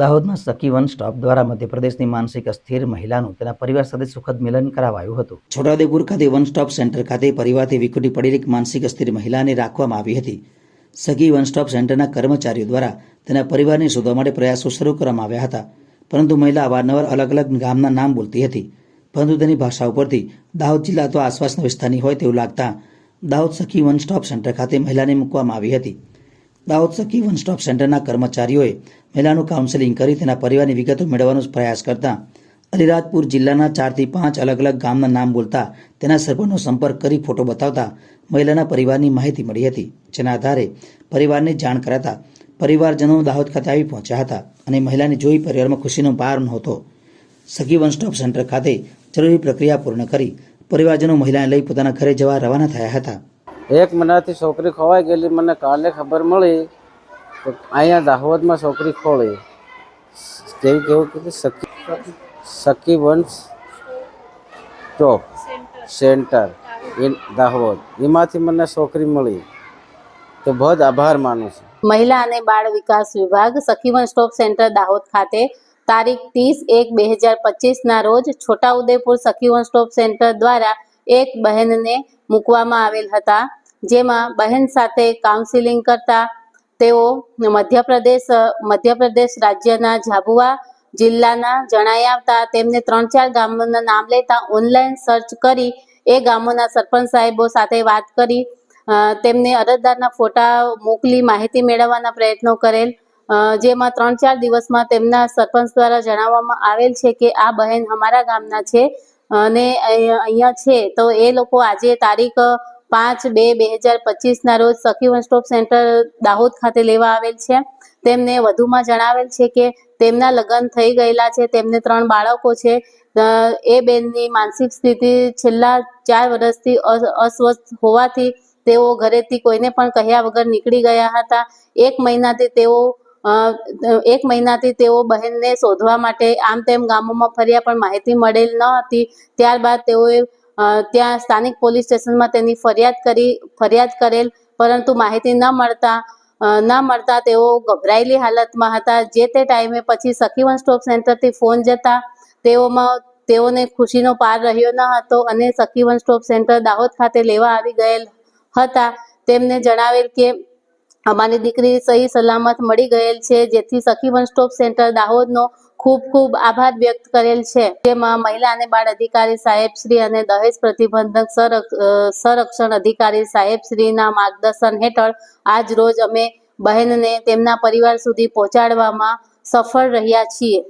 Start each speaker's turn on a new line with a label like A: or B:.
A: દાહોદના સખી one stop દ્વારા મધ્યપ્રદેશની માનસિક અસ્થિર મહિલાનું તેના પરિવાર સાથે સુખદ મિલન કરાવાયું હતું. છોટાઉદેપુર ખાતે વન સ્ટોપ સેન્ટર ખાતે પરિવારથી વિખૂટી પડેલી માનસિક અસ્થિર મહિલાને રાખવામાં આવી હતી. સખી વન સ્ટોપ સેન્ટરના કર્મચારીઓ દ્વારા તેના પરિવારને શોધવા માટે પ્રયાસો શરૂ કરવામાં આવ્યા હતા. પરંતુ મહિલા અવારનવાર અલગ અલગ ગામના નામ બોલતી હતી. પરંતુ તેની ભાષા ઉપરથી દાહોદ જિલ્લા અથવા આસપાસના વિસ્તારની હોય તેવું લાગતા દાહોદ સખી વન સ્ટોપ સેન્ટર ખાતે મહિલાને મૂકવામાં આવી હતી. દાહોદ સખી વન સ્ટોપ સેન્ટરના કર્મચારીઓએ મહિલાનું કાઉન્સેલિંગ કરી તેના પરિવારની વિગતો મેળવવાનો પ્રયાસ કરતા અલીરાજપુર જિલ્લાના ચારથી પાંચ અલગ અલગ ગામના નામ બોલતા તેના સરપંચનો સંપર્ક કરી ફોટો બતાવતા મહિલાના પરિવારની માહિતી મળી હતી, જેના આધારે પરિવારને જાણ કરાતા પરિવારજનો દાહોદ ખાતે આવી પહોંચ્યા હતા અને મહિલાને જોઈ પરિવારમાં ખુશીનો પાર નહોતો. સખી વન સ્ટોપ સેન્ટર ખાતે જરૂરી પ્રક્રિયા પૂર્ણ કરી પરિવારજનો મહિલાને લઈ પોતાના ઘરે જવા રવાના થયા હતા.
B: એક મહિનાથી છોકરી ખોવાઈ ગયેલી, મને કાલે ખબર મળી તો અહીંયા દાહોદમાં છોકરી ખોળી. કેવું કેવું કીધું સખી સખી વંશ ટોપ સેન્ટર ઇન દાહોદ. એમાંથી મને છોકરી મળી. તો બહુ આભાર માનું છું.
C: મહિલા અને બાળ વિકાસ વિભાગ સખીવન સ્ટોપ સેન્ટર દાહોદ ખાતે તારીખ ત્રીસ એક બે હજાર પચીસના રોજ છોટાઉદેપુર સખીવન સ્ટોપ સેન્ટર દ્વારા એક બહેનને મૂકવામાં આવેલ હતા. જેમાં બહેન સાથે કાઉન્સિલિંગ કરતા, તેઓ મધ્યપ્રદેશ મધ્યપ્રદેશ રાજ્યના ઝાબુઆ જિલ્લાના જણાઈ આવતા. તેમને ત્રણ ચાર ગામોના નામ લેતા ઓનલાઈન સર્ચ કરી, એ ગામોના સરપંચ સાહેબો સાથે વાત કરી તેમને અરજદારના ફોટા મોકલી માહિતી મેળવવાના પ્રયત્નો કરેલ જેમાં ત્રણ ચાર દિવસમાં તેમના સરપંચ દ્વારા જણાવવામાં આવેલ છે કે આ બહેન અમારા ગામના છે અને અહીંયા છે. તો એ લોકો આજે તારીખ પાંચ બે બે હજાર પચીસના રોજ સખી વન સ્ટોપ સેન્ટર દાહોદ ખાતે લેવા આવેલ છે. તેમને વધુમાં જણાવેલ છે કે તેમના લગ્ન થઈ ગયેલા છે. તેમને ત્રણ બાળકો છે. એ બેનની માનસિક સ્થિતિ છેલ્લા ચાર વર્ષથી અસ્વસ્થ હોવાથી તેઓ ઘરેથી કોઈને પણ કહ્યા વગર નીકળી ગયા હતા. એક મહિનાથી તેઓ એક મહિનાથી તેઓ બહેનને શોધવા માટે આમ તેમ ગામોમાં ફર્યા પણ માહિતી મળેલ ન હતી. ત્યારબાદ તેઓએ ત્યાં સ્થાનિક પોલીસ સ્ટેશનમાં તેની ફરિયાદ કરી, ફરિયાદ કરેલ, પરંતુ માહિતી ન મળતા ન મળતા તેઓ ગભરાયેલી હાલતમાં હતા. જે તે ટાઈમે પછી સખીવન સ્ટોપ સેન્ટરથી ફોન જતા તેઓમાં, તેઓને ખુશીનો પાર રહ્યો ન હતો અને સખીવન સ્ટોપ સેન્ટર દાહોદ ખાતે લેવા આવી ગયેલ હતા. તેમને જણાવેલ કે, અમારી દીકરી સહી સલામત મળી ગયેલ છે, જેથી સખી વન સ્ટોપ સેન્ટર દાહોદનો ખૂબ ખૂબ આભાર વ્યક્ત કરેલ છે. જેમાં મહિલા અને બાળ અધિકારી સાહેબ શ્રી અને દહેજ પ્રતિબંધક સંરક્ષણ અધિકારી સાહેબ શ્રીના માર્ગદર્શન હેઠળ આજ રોજ અમે બહેનને તેમના પરિવાર સુધી પહોંચાડવામાં સફળ રહ્યા છીએ.